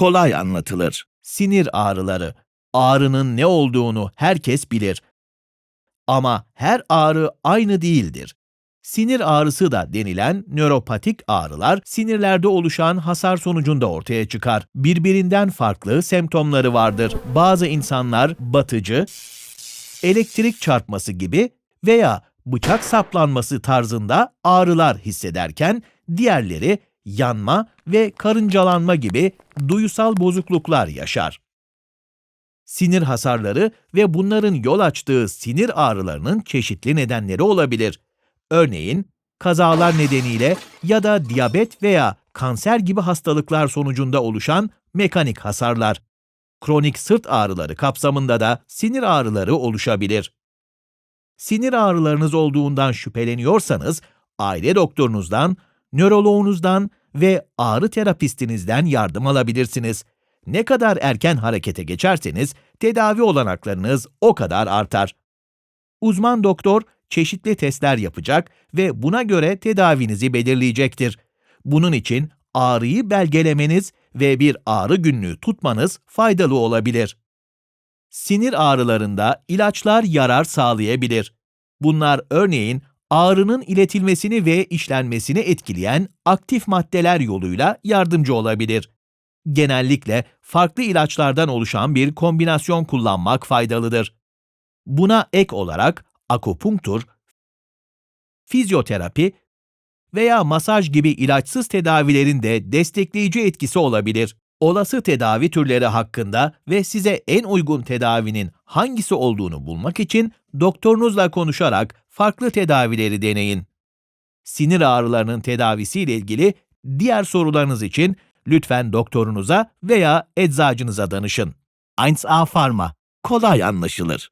kolay anlatılır. Sinir ağrıları. Ağrının ne olduğunu herkes bilir. Ama her ağrı aynı değildir. Sinir ağrısı da denilen nöropatik ağrılar sinirlerde oluşan hasar sonucunda ortaya çıkar. Birbirinden farklı semptomları vardır. Bazı insanlar batıcı, elektrik çarpması gibi veya bıçak saplanması tarzında ağrılar hissederken diğerleri yanma ve karıncalanma gibi duyusal bozukluklar yaşar. Sinir hasarları ve bunların yol açtığı sinir ağrılarının çeşitli nedenleri olabilir. Örneğin kazalar nedeniyle ya da diyabet veya kanser gibi hastalıklar sonucunda oluşan mekanik hasarlar. Kronik sırt ağrıları kapsamında da sinir ağrıları oluşabilir. Sinir ağrılarınız olduğundan şüpheleniyorsanız aile doktorunuzdan, nöroloğunuzdan ve ağrı terapistinizden yardım alabilirsiniz. Ne kadar erken harekete geçerseniz tedavi olanaklarınız o kadar artar. Uzman doktor çeşitli testler yapacak ve buna göre tedavinizi belirleyecektir. Bunun için ağrıyı belgelemeniz ve bir ağrı günlüğü tutmanız faydalı olabilir. Sinir ağrılarında ilaçlar yarar sağlayabilir. Bunlar örneğin ağrının iletilmesini ve işlenmesini etkileyen aktif maddeler yoluyla yardımcı olabilir. Genellikle farklı ilaçlardan oluşan bir kombinasyon kullanmak faydalıdır. Buna ek olarak akupunktur, fizyoterapi veya masaj gibi ilaçsız tedavilerin de destekleyici etkisi olabilir. Olası tedavi türleri hakkında ve size en uygun tedavinin hangisi olduğunu bulmak için doktorunuzla konuşarak farklı tedavileri deneyin. Sinir ağrılarının tedavisiyle ilgili diğer sorularınız için lütfen doktorunuza veya eczacınıza danışın. 1A Pharma kolay anlaşılır.